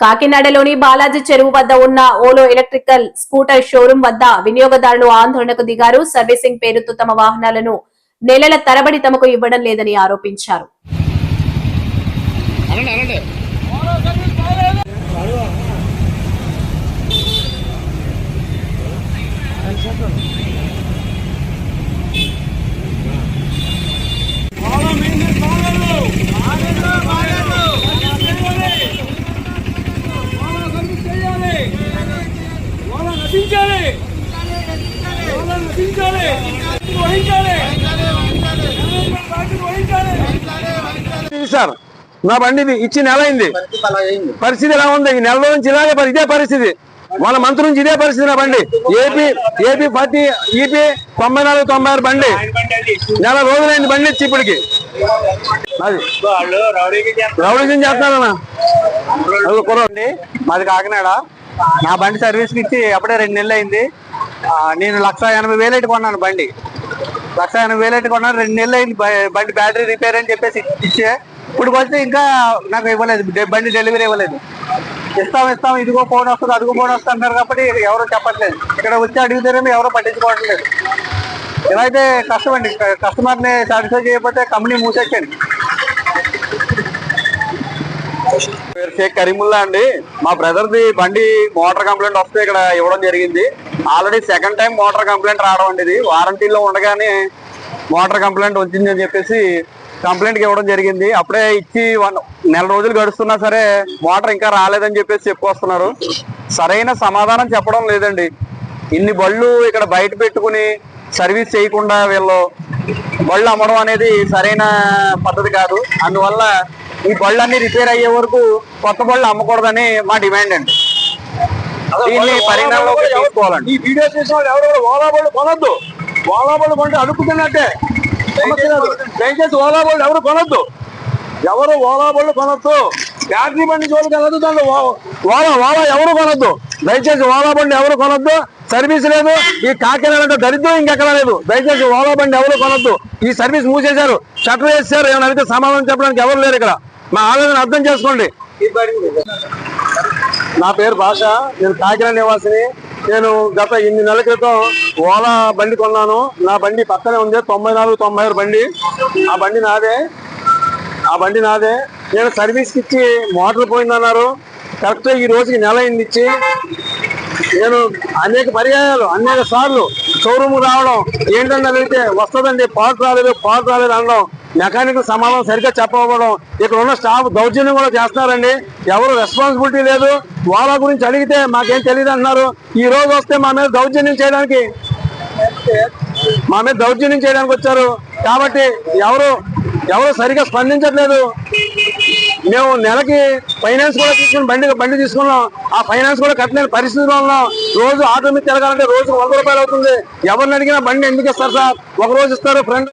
కాకినాడలోని బాలాజీ చెరువు వద్ద ఉన్న ఓలో ఎలక్ట్రికల్ స్కూటర్ షోరూం వద్ద వినియోగదారులు ఆందోళనకు దిగారు. సర్వీసింగ్ పేరుతో తమ వాహనాలను నెలల తరబడి తమకు ఇవ్వడం లేదని ఆరోపించారు. వహించాలి. సార్ నా బండి ఇది ఇచ్చి నెల అయింది. పరిస్థితి ఎలా ఉంది? ఈ నెల నుంచి ఇలాగే ఇదే పరిస్థితి. మన మంత్రి నుంచి ఇదే పరిస్థితి నా బండి. ఏపీ ఏపీ పార్టీ ఈపీ తొంభై నాలుగు తొంభై ఆరు బండి. నెల రోజులైంది బండి ఇచ్చి ఇప్పటికి. అది రౌడీజం చేస్తున్నారన్నా. మాది కాకినాడ. నా బండి సర్వీస్కి ఇచ్చి అప్పుడే రెండు నెలలు అయింది. నేను లక్ష ఎనభై వేలు కొన్నాను బండి. లక్ష ఎనభై వేలు కొన్నాను రెండు నెలలు అయింది బండి బ్యాటరీ రిపేర్ అని చెప్పేసి ఇచ్చే. ఇప్పుడు వస్తే ఇంకా నాకు ఇవ్వలేదు బండి డెలివరీ ఇవ్వలేదు. ఇస్తాం ఇస్తాం ఇదిగో ఫోన్ వస్తుంది అదిగో ఫోన్ వస్తుంది అంటారు కాబట్టి ఎవరు చెప్పట్లేదు. ఇక్కడ వచ్చి అడిగితేనేమో ఎవరు పట్టించుకోవట్లేదు. ఇలా అయితే కష్టం అండి కస్టమర్ని సాటిస్ఫై చేయకపోతే కంపెనీ మూసేచ్చండి పేరు షేక్ కరీముల్లా అండి. మా బ్రదర్ది బండి మోటార్ కంప్లైంట్ వస్తే ఇక్కడ ఇవ్వడం జరిగింది. Already second time motor complaint రావడం అండి ఇది. వారంటీలో ఉండగానే మోటార్ కంప్లైంట్ వచ్చింది అని చెప్పేసి కంప్లైంట్కి ఇవ్వడం జరిగింది. అప్పుడే ఇచ్చి వన్ నెల రోజులు గడుస్తున్నా సరే మోటార్ ఇంకా రాలేదని చెప్పేసి చెప్పుకొస్తున్నారు. సరైన సమాధానం చెప్పడం లేదండి. ఇన్ని బళ్ళు ఇక్కడ బయట పెట్టుకుని సర్వీస్ చేయకుండా వీళ్ళు బళ్ళు అమ్మడం అనేది సరైన పద్ధతి కాదు. అందువల్ల ఈ బళ్ళు అన్ని రిపేర్ అయ్యే వరకు కొత్త బళ్ళు అమ్మకూడదని మా డిమాండ్ అండి. దీన్ని తీసుకోవాలండి. ఈ వీడియో చేసిన వాళ్ళు ఎవరు ఓలా బళ్ళు కొనొద్దు. ఓలా బళ్ళు కొంటే. దయచేసి ఓలా బళ్ళు ఎవరు కొనొద్దు. ఎవరు ఓలా బళ్ళు కొనొద్దు. బ్యాటరీ బండి జోలికి వెళ్ళదు దాంట్లో ఓలా ఓలా ఎవరు కొనొద్దు. దయచేసి ఓలా బండి ఎవరు కొనొద్దు. సర్వీస్ లేదు. ఈ కాకినాడ దరిద్రం ఇంకెక్కడ లేదు. దయచేసి ఓలా బండి ఎవరు కొనొద్దు. ఈ సర్వీస్ మూసేశారు. షట్టర్ వేసారు ఏమైనా అడిగితే సమాధానం చెప్పడానికి ఎవరు లేరు ఇక్కడ. మా ఆలోచన అర్థం చేసుకోండి. నా పేరు భాష నేను కాకినాడ నివాసిని. నేను గత ఎనిమిది నెలల క్రితం ఓలా బండి కొన్నాను. నా బండి పక్కనే ఉంది తొంభై నాలుగు తొంభై ఆరు బండి. ఆ బండి నాదే. ఆ బండి నాదే. నేను సర్వీస్కి ఇచ్చి మోటార్ పోయిందన్నారు. కరెక్ట్ ఈ రోజుకి నెల అయింది ఇచ్చి. నేను అనేక పర్యాయాలు అనేక సార్లు షోరూమ్ రావడం ఏంటంటే అడిగితే వస్తుందండి పార్ట్ రాలేదు పార్ట్ రాలేదు అనడం. మెకానిక్ సమాధానం సరిగ్గా చెప్పకపోవడం. ఇక్కడ ఉన్న స్టాఫ్ దౌర్జన్యం కూడా చేస్తున్నారండి. ఎవరు రెస్పాన్సిబిలిటీ లేదు. వాళ్ళ గురించి అడిగితే మాకేం తెలియదు అంటున్నారు. ఈ రోజు వస్తే మా మీద దౌర్జన్యం చేయడానికి మా మీద దౌర్జన్యం చేయడానికి వచ్చారు. కాబట్టి ఎవరు ఎవరు సరిగా స్పందించట్లేదు. మేము నెలకి ఫైనాన్స్ కూడా తీసుకుని బండి బండి తీసుకున్నాం. ఆ ఫైనాన్స్ కూడా కట్టలేని పరిస్థితిలో ఉన్నాం రోజు ఆటో మీద తిరగాలంటే రోజు వంద రూపాయలు అవుతుంది. ఎవరిని అడిగినా బండి ఎందుకు ఇస్తారు సార్? ఒక రోజు ఇస్తారు ఫ్రెండ్